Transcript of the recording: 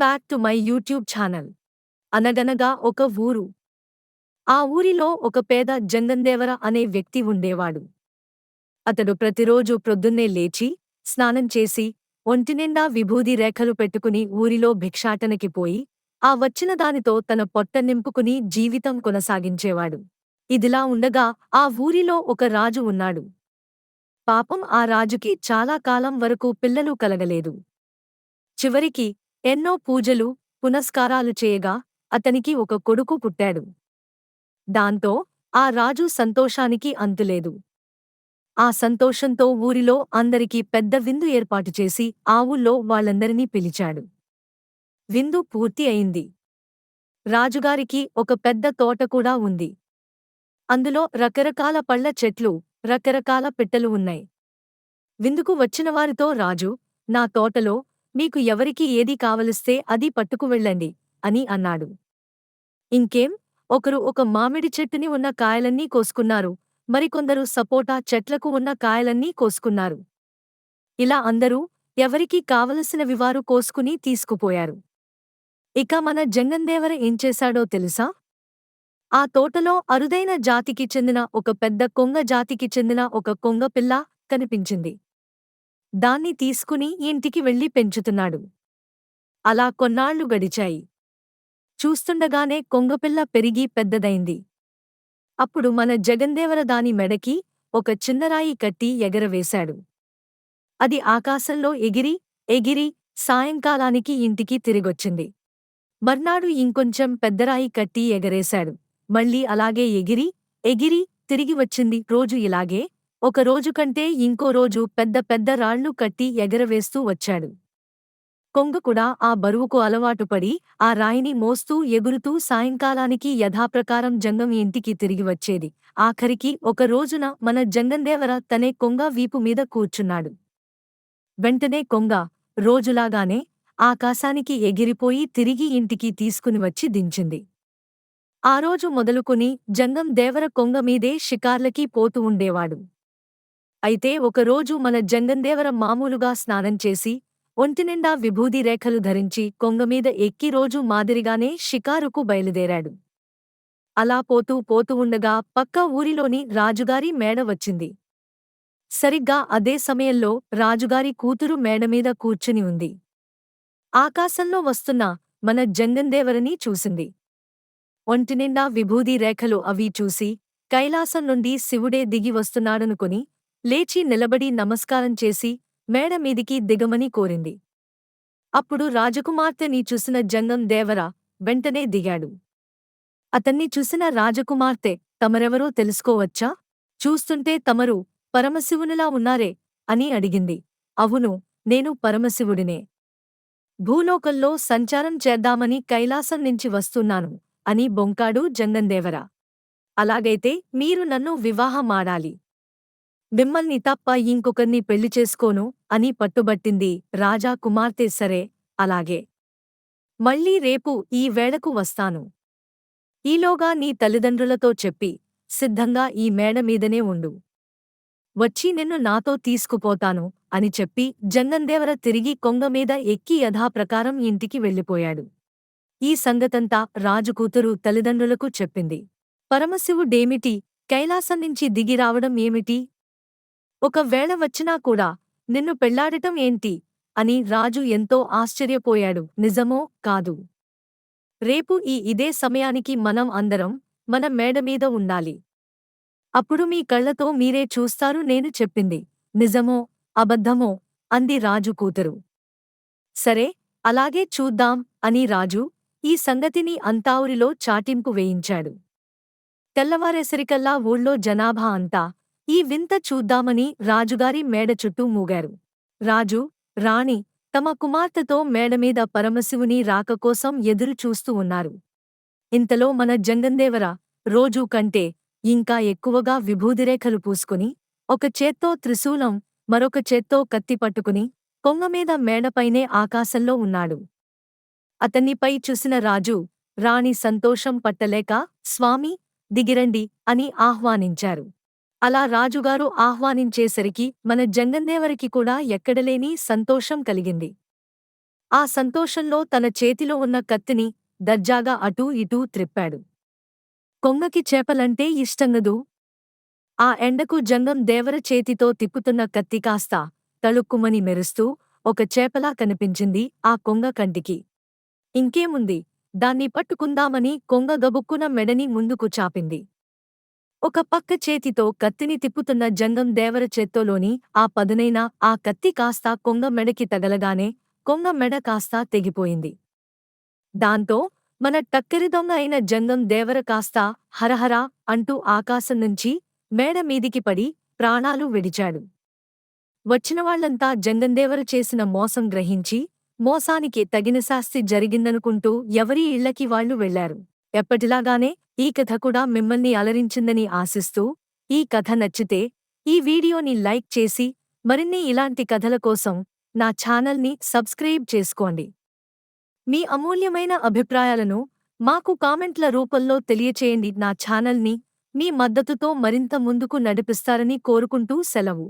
Back to my YouTube channel అనగనగా ఒక ఊరు. ఆ ఊరిలో ఒక పేద జంగందేవర అనే వ్యక్తి ఉండేవాడు. అతడు ప్రతిరోజు ప్రొద్దున్నే లేచి స్నానం చేసి ఒంటినిండా విభూది రేఖలు పెట్టుకుని ఊరిలో భిక్షాటనకి పోయి ఆ వచ్చిన దానితో తన పొట్ట నింపుకుని జీవితం కొనసాగించేవాడు. ఇదిలా ఉండగా ఆ ఊరిలో ఒక రాజు ఉన్నాడు. పాపం ఆ రాజుకి చాలా కాలం వరకు పిల్లలు కలగలేదు. చివరికి ఎన్నో పూజలు పునస్కారాలు చేయగా అతనికి ఒక కొడుకు పుట్టాడు. దాంతో ఆ రాజు సంతోషానికి అంతులేదు. ఆ సంతోషంతో ఊరిలో అందరికీ పెద్ద విందు ఏర్పాటు చేసి ఆ ఊళ్ళో వాళ్ళందరినీ పిలిచాడు. విందు పూర్తి అయింది. రాజుగారికి ఒక పెద్ద తోట కూడా ఉంది. అందులో రకరకాల పళ్ళ చెట్లు రకరకాల పిట్టలు ఉన్నాయి. విందుకు వచ్చినవారితో రాజు నా తోటలో మీకు ఎవరికి ఏది కావలిస్తే అది పట్టుకు వెళ్ళండి అని అన్నాడు. ఇంకేం? ఒకరు ఒక మామిడి చెట్టుని ఉన్న కాయలన్నీ కోసుకున్నారు. మరికొందరు సపోటా చెట్లకు ఉన్న కాయలన్నీ కోసుకున్నారు. ఇలా అందరూ ఎవరికి కావలసినవి వారు కోసుకుని తీసుకుపోయారు. ఇక మన జంగందేవర ఏం చేశాడో తెలుసా? ఆ తోటలో అరుదైన జాతికి చెందిన ఒక పెద్ద కొంగ జాతికి చెందిన ఒక కొంగ పిల్ల కనిపించింది. దాన్ని తీసుకుని ఇంటికి వెళ్ళి పెంచుతున్నాడు. అలా కొన్నాళ్ళు గడిచాయి. చూస్తుండగానే కొంగపిల్ల పెరిగి పెద్దదైంది. అప్పుడు మన జగందేవర దాని మెడకి ఒక చిన్నరాయి కట్టి ఎగరవేశాడు. అది ఆకాశంలో ఎగిరి ఎగిరి సాయంకాలానికి ఇంటికి తిరిగొచ్చింది. మర్నాడు ఇంకొంచెం పెద్దరాయి కట్టి ఎగరేశాడు. మళ్ళీ అలాగే ఎగిరి ఎగిరి తిరిగి వచ్చింది. రోజు ఇలాగే ఒక రోజు కంటే ఇంకో రోజు పెద్ద పెద్ద రాళ్ళు కట్టి ఎగరవేస్తూ వచ్చాడు. కొంగ కూడా ఆ బరువుకు అలవాటుపడి ఆ రాయిని మోస్తూ ఎగురుతూ సాయంకాలానికి యథాప్రకారం జంగం ఇంటికి తిరిగి వచ్చేది. ఆఖరికి ఒక రోజున మన జంగందేవర తనే కొంగ వీపు మీద కూర్చున్నాడు. వెంటనే కొంగ రోజులాగానే ఆకాశానికి ఎగిరిపోయి తిరిగి ఇంటికి తీసుకుని వచ్చి దించింది. ఆ రోజు మొదలుకుని జంగం దేవర కొంగ మీదే షికార్లకి పోతూ ఉండేవాడు. అయితే ఒకరోజు మన జంగందేవర మామూలుగా స్నానం చేసి ఒంటినిండా విభూది రేఖలు ధరించి కొంగమీద ఎక్కి రోజు మాదిరిగానే షికారుకు బయలుదేరాడు. అలా పోతూ పోతూ ఉండగా పక్క ఊరిలోని రాజుగారి మేడ వచ్చింది. సరిగ్గా అదే సమయంలో రాజుగారి కూతురు మేడమీద కూర్చుని ఉంది. ఆకాశంలో వస్తున్న మన జంగందేవరని చూసింది. ఒంటినిండా విభూది రేఖలు అవి చూసి కైలాసం నుండి శివుడే దిగి వస్తున్నాడనుకుని లేచి నిలబడి నమస్కారం చేసి మేడ మీదికి దిగమని కోరింది. అప్పుడు రాజకుమార్తెని చూసిన జంగం దేవరా వెంటనే దిగాడు. అతన్ని చూసిన రాజకుమార్తె తమరెవరో తెలుసుకోవచ్చా? చూస్తుంటే తమరు పరమశివునిలా ఉన్నారే అని అడిగింది. అవును నేను పరమశివుడినే. భూలోకంలో సంచారం చేద్దామని కైలాసం నుంచి వస్తున్నాను అని బొంకాడు జంగందేవరా అలాగైతే మీరు నన్ను వివాహమాడాలి మిమ్మల్ని తప్ప ఇంకొకర్ని పెళ్ళి చేసుకోను అని పట్టుబట్టింది రాజా కుమార్తె సరే అలాగే. మళ్ళీ రేపు ఈ వేళకు వస్తాను. ఈలోగా నీ తల్లిదండ్రులతో చెప్పి సిద్ధంగా ఈ మేడ మీదనే ఉండు. వచ్చి నిన్ను నాతో తీసుకుపోతాను అని చెప్పి జంగందేవర తిరిగి కొంగమీద ఎక్కి యథాప్రకారం ఇంటికి వెళ్ళిపోయాడు. ఈ సంగతంతా రాజుకూతురు తల్లిదండ్రులకు చెప్పింది. పరమశివుడేమిటి? కైలాసం నుంచి దిగి రావడం ఏమిటి? ఒకవేళ వచ్చినా కూడా నిన్ను పెళ్ళాడటం ఏంటి? అని రాజు ఎంతో ఆశ్చర్యపోయాడు. నిజమో కాదు. రేపు ఈ ఇదే సమయానికి మనం అందరం మన మేడమీద ఉండాలి. అప్పుడు మీ కళ్ళతో మీరే చూస్తారు నేను చెప్పింది. నిజమో అబద్ధమో? అంది రాజు కూతురు. సరే అలాగే చూద్దాం అని రాజు ఈ సంగతిని అంతావురిలో చాటింపు వేయించాడు. తెల్లవారేసరికల్లా ఊళ్ళో జనాభా అంతా ఈ వింత చూద్దామని రాజుగారి మేడ చుట్టూ మూగారు. రాజు రాణి తమ కుమార్తెతో మేడమీద పరమశివుని రాక కోసం ఎదురు చూస్తూ ఉన్నారు. ఇంతలో మన జంగందేవర రోజూ కంటే ఇంకా ఎక్కువగా విభూదిరేఖలు పూసుకుని ఒక చేత్తో త్రిశూలం మరొక చేత్తో కత్తి పట్టుకుని కొంగమీద మేడపైనే ఆకాశంలో ఉన్నాడు. అతన్నిపై చూసిన రాజు రాణి సంతోషం పట్టలేక స్వామి దిగిరండి అని ఆహ్వానించారు. అలా రాజుగారు ఆహ్వానించేసరికి మన జంగందేవరికి కూడా ఎక్కడలేని సంతోషం కలిగింది. ఆ సంతోషంలో తన చేతిలో ఉన్న కత్తిని దర్జాగా అటూ ఇటూ త్రిప్పాడు. కొంగకి చేపలంటే ఇష్టంగదు? ఆ ఎండకు జంగం దేవర చేతితో తిప్పుతున్న కత్తి కాస్త తళుక్కుమని మెరుస్తూ ఒక చేపలా కనిపించింది ఆ కొంగ కంటికి. ఇంకేముంది? దాన్ని పట్టుకుందామని కొంగ గబుక్కున మెడని ముందుకు చాపింది. ఒక పక్క చేతితో కత్తిని తిప్పుతున్న జంగం దేవర చేత్తోలోని ఆ పదునైన ఆ కత్తి కాస్త కొంగ మెడకి తగలగానే కొంగ మెడ కాస్త తెగిపోయింది. దాంతో మన టక్కరి దొంగ అయిన జంగం దేవర కాస్త హరహర అంటూ ఆకాశం నుంచి మేడ మీదికి పడి ప్రాణాలు విడిచాడు. వచ్చినవాళ్ళంతా జంగందేవర చేసిన మోసం గ్రహించి మోసానికి తగిన శాస్తి జరిగిందనుకుంటూ ఎవరీ ఇళ్ళకి వాళ్ళు వెళ్ళారు ఎప్పటిలాగానే ఈ కథ కూడా మిమ్మల్ని అలరించిందని ఆశిస్తూ ఈ కథ నచ్చితే ఈ వీడియోని లైక్ చేసి మరిన్ని ఇలాంటి కథల కోసం నా ఛానల్ని సబ్స్క్రైబ్ చేసుకోండి. మీ అమూల్యమైన అభిప్రాయాలను మాకు కామెంట్ల రూపంలో తెలియచేయండి. నా ఛానల్ని మీ మద్దతుతో మరింత ముందుకు నడిపిస్తారని కోరుకుంటూ సెలవు.